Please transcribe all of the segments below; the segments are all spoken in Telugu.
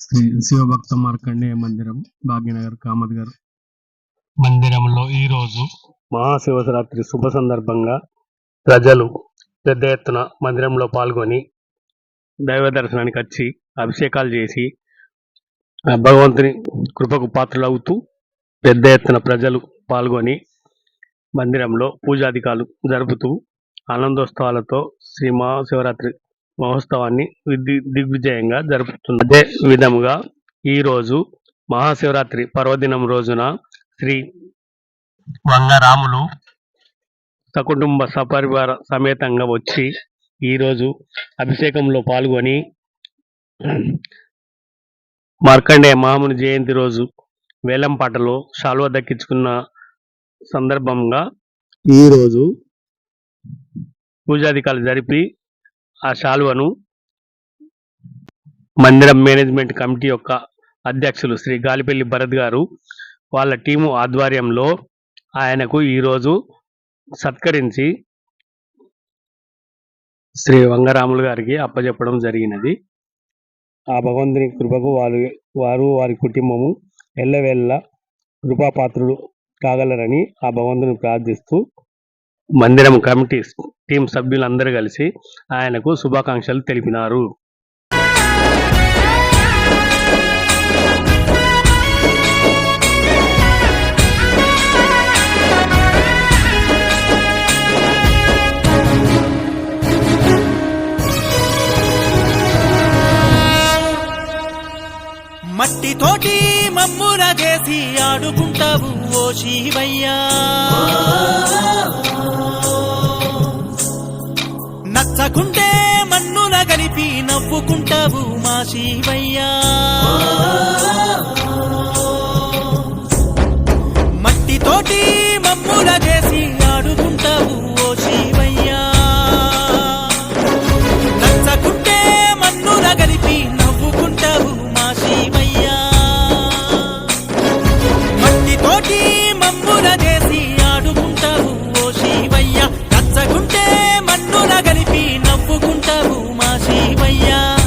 శ్రీ శివభక్త మార్కండేయ మందిరం భాగ్యనగర్ కామత్ గారు మందిరంలో ఈ రోజు మహాశివరాత్రి శుభ సందర్భంగా ప్రజలు పెద్ద ఎత్తున మందిరంలో పాల్గొని దైవ దర్శనానికి వచ్చి అభిషేకాలు చేసి ఆ భగవంతుని కృపకు పాత్రలవుతూ పెద్ద ఎత్తున ప్రజలు పాల్గొని మందిరంలో పూజాధికాలు జరుపుతూ ఆనందోత్సవాలతో శ్రీ మహాశివరాత్రి మహోత్సవాన్ని దిగ్విజయంగా జరుపుతుంది అదే విధముగా ఈ రోజు మహాశివరాత్రి పర్వదినం రోజున శ్రీ వంగరాములు సకుటుంబ సపరివార సమేతంగా వచ్చి ఈరోజు అభిషేకంలో పాల్గొని మార్కండేయ మహాముని జయంతి రోజు వేలంపాటలో శాల్వ దక్కించుకున్న సందర్భంగా ఈరోజు పూజాధికారులు జరిపి ఆ శాలువను మందిరం మేనేజ్మెంట్ కమిటీ యొక్క అధ్యక్షులు శ్రీ గాలిపల్లి భరత్ గారు వాళ్ళ టీము ఆధ్వర్యంలో ఆయనకు ఈరోజు సత్కరించి శ్రీ వంగరాములు గారికి అప్పచెప్పడం జరిగినది. ఆ భగవంతుని కృపకు వారు వారు వారి కుటుంబము ఎల్లవేళ్ళ కృపాపాత్రులు కాగలరని ఆ భగవంతుని ప్రార్థిస్తూ మందిరం కమిటీ టీం సభ్యులందరూ కలిసి ఆయనకు శుభాకాంక్షలు తెలిపినారు. మట్టితోటి మమ్ముల చేసి ఆడుకుంటావు ఓ శివయ్యా. నచ్చకుంటే మన్నుల కలిపి నవ్వుకుంటావు మా శివయ్యా. మట్టితోటి శివయ్యా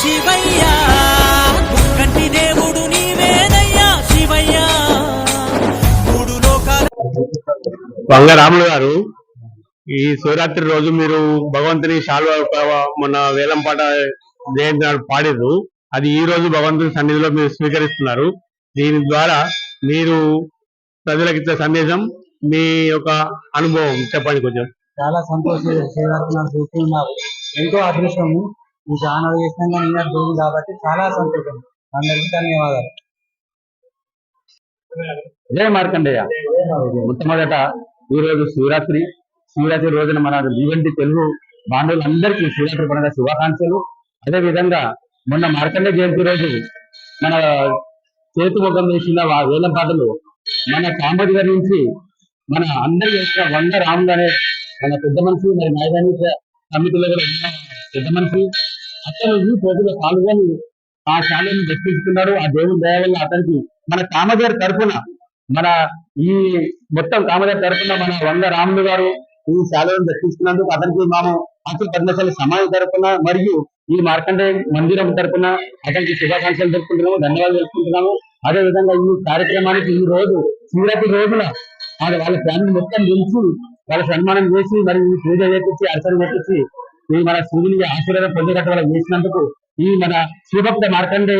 శివయ్యా కంటి దేవుడు నీవేనయ్యా శివయ్యా. మూడు లోకాల వంగరాములు గారు ఈ శివరాత్రి రోజు మీరు భగవంతుని శాల్వ మొన్న వేలంపాట జయంతి నాడు పాడిరు అది ఈ రోజు భగవంతుని సన్నిధిలో మీరు స్వీకరిస్తున్నారు. దీని ద్వారా మీరు ప్రజలకు ఇచ్చే సందేశం మీ యొక్క అనుభవం చెప్పండి కొంచెం. చాలా సంతోషం. శివరాత్రి ఎంతో అదృష్టము. ఈ ఛానల్ చేసినాక నేను భూమి కాబట్టి చాలా సంతోషం. అందరికీ ధన్యవాదాలు. జయ మార్కండేయ. మొట్టమొదట ఈరోజు శివరాత్రి. శివరాత్రి రోజున మన దీవంటి తెలుగు బాంధవులందరికీ శివరాత్రి పండుగ శుభాకాంక్షలు. అదే విధంగా మొన్న మార్కండే జయంతి రోజు మన చేతి ముఖం వేసిన ఆ వేలం పాటలు మన కాంబోజీ గారి నుంచి మన అందరి యొక్క వంద రాములు అనే మన పెద్ద మనిషి మరి మైదాని కమిటీలో కూడా పెద్ద మనిషి అతను ఈ పాల్గొని ఆ శాలను దక్కించుకున్నాడు ఆ దేవుని దయ వల్ల అతనికి మన కామగారి తరపున మన ఈ మొత్తం కామగారి తరపున మన వంద రాములు గారు ఈ శాలను దక్కించుకున్నందుకు అతనికి మనం అఖిల పద్మశాల సమాజం తరపున మరియు ఈ మార్కండే మందిరం తరపున అతనికి శుభాకాంక్షలు తెలుపుకుంటున్నాము ధన్యవాదాలు జరుపుకుంటున్నాము అదే విధంగా ఈ కార్యక్రమానికి ఈ రోజు శివరాత్రి రోజున వాళ్ళ ఫ్యామిలీ మొత్తం పిలిచి వాళ్ళ సన్మానం చేసి మరి ఈ పూజ చేపించి అర్చన చేపించి ఈ మన సూర్యుని ఆశీర్వాదం పొందేటట్టు వాళ్ళకి చేసినందుకు ఈ మన శివభక్త మార్కండే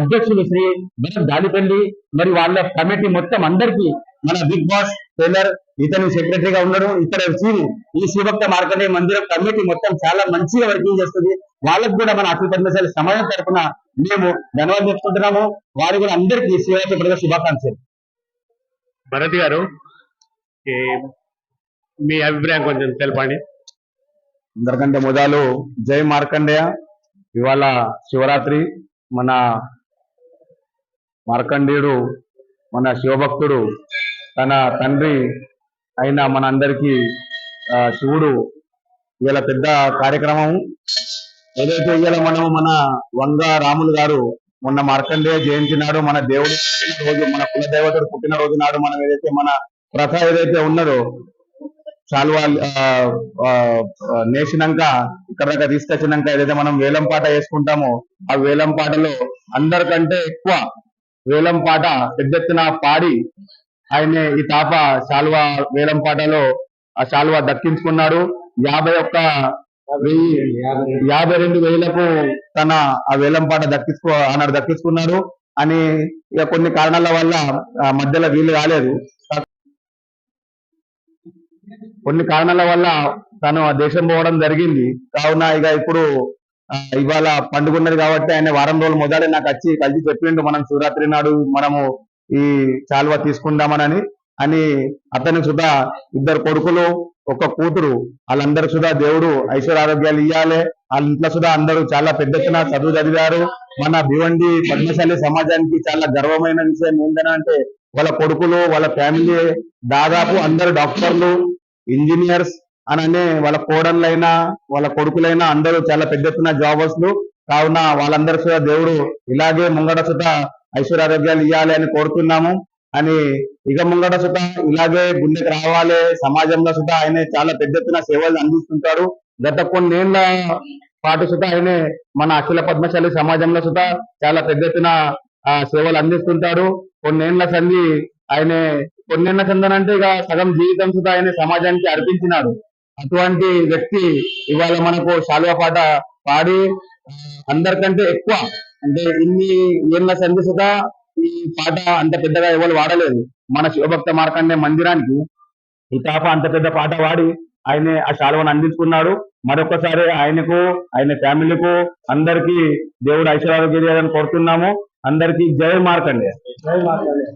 అధ్యక్షులు శ్రీ భరత్ దాలిపల్లి మరి వాళ్ళ కమిటీ మొత్తం అందరికీ మన బిగ్ బాస్ టైలర్ ఇతను సెక్రటరీగా ఉన్నాడు ఇతర టీం ఈ శివభక్త మార్కండే మందిరం కమిటీ మొత్తం చాలా మంచిగా వర్కింగ్ చేస్తుంది. వాళ్ళకు కూడా మన అఖిల పద్మశాలి సమాజం తరఫున మేము ధన్యవాదాలు చెప్పుకుంటున్నాము. వారు కూడా అందరికీ శివరాత్రి పండుగ శుభాకాంక్షలు. భరత్ గారు మీ అభిప్రాయం కొంచెం తెలపండి. అందరికంటే మొదలు జై మార్కండేయ. ఇవాళ శివరాత్రి. మన మార్కండేయుడు మన శివభక్తుడు తన తండ్రి అయిన మన అందరికీ శివుడు ఇవాళ పెద్ద కార్యక్రమం. ఏదైతే ఇవాళ మనము మన వంగ రాములు గారు మొన్న మార్కండేయ జయంతి నాడు మన దేవుడు రోజు మన కులదేవతడు పుట్టిన రోజు నాడు మనం ఏదైతే మన ప్రథ ఏదైతే ఉన్నదో చాలువా నేసినాక ఇక్కడ దాకా తీసుకొచ్చినాక ఏదైతే మనం వేలం పాట వేసుకుంటామో ఆ వేలం పాటలో అందరికంటే ఎక్కువ వేలం పాట పెద్ద ఎత్తున పాడి ఆయన ఈ తాప శాల్వా వేలం పాటలో ఆ శాల్వా దక్కించుకున్నాడు. యాభై ఒక్క వెయ్యి యాభై రెండు వేలకు తన ఆ వేలం పాట దక్కించుకో ఆనాడు దక్కించుకున్నాడు. అని ఇక కొన్ని కారణాల వల్ల ఆ మధ్యలో వీలు కాలేదు. కొన్ని కారణాల వల్ల తను ఆ దేశం పోవడం జరిగింది. కావున ఇక ఇప్పుడు ఇవాళ పండుగ ఉన్నది కాబట్టి ఆయన వారం రోజులు మొదలే నాకు వచ్చి కలిసి చెప్పిండు మనం శివరాత్రి నాడు మనము ఈ చాలువ తీసుకుందామనని అని అతని సుధా ఇద్దరు కొడుకులు ఒక కూతురు వాళ్ళందరూ సుధా దేవుడు ఐశ్వర్య ఆరోగ్యాలు ఇవ్వాలి వాళ్ళ ఇంట్లో సుధా అందరూ చాలా పెద్ద ఎత్తున చదువు చదివారు. మన భివండి పద్మశాలి సమాజానికి చాలా గర్వమైన విషయం ఏంటంటే వాళ్ళ కొడుకులు వాళ్ళ ఫ్యామిలీ దాదాపు అందరు డాక్టర్లు ఇంజనీర్స్ అని అనే వాళ్ళ కోడళ్ళైనా వాళ్ళ కొడుకులైనా అందరూ చాలా పెద్ద ఎత్తున జాబర్స్లు కావున వాళ్ళందరూ కూడా దేవుడు ఇలాగే ముంగడ చుట ఐశ్వర్యారోగ్యాలు ఇవ్వాలి అని కోరుతున్నాము. అని ఇక ముంగడ చుట ఇలాగే గుండెకి రావాలి సమాజంలో సుత ఆయన చాలా పెద్ద ఎత్తున సేవలు అందిస్తుంటాడు. గత కొన్నేళ్ళ పాటు సుత ఆయన మన అఖిల పద్మశాలి సమాజంలో చుట చాలా పెద్ద ఎత్తున సేవలు అందిస్తుంటాడు. కొన్నేళ్ళ సంధి ఆయన పొన్నెన్న చందన్ అంటే ఇక సగం జీవితం సుతా ఆయన సమాజానికి అర్పించినాడు. అటువంటి వ్యక్తి ఇవాళ మనకు శాలువ పాట పాడి అందరికంటే ఎక్కువ అంటే ఇన్ని ఏళ్ళ సంధి సుతా ఈ పాట అంత పెద్దగా ఎవరు వాడలేదు. మన శివభక్త మార్కండే మందిరానికి ఈ తాప అంత పెద్ద పాట వాడి ఆయన ఆ శాలువను అందించుకున్నాడు. మరొకసారి ఆయనకు ఆయన ఫ్యామిలీకు అందరికీ దేవుడు ఐశ్వర్యాలు కోరుతున్నాము. అందరికీ జయ మార్కండే. జై మార్కండే.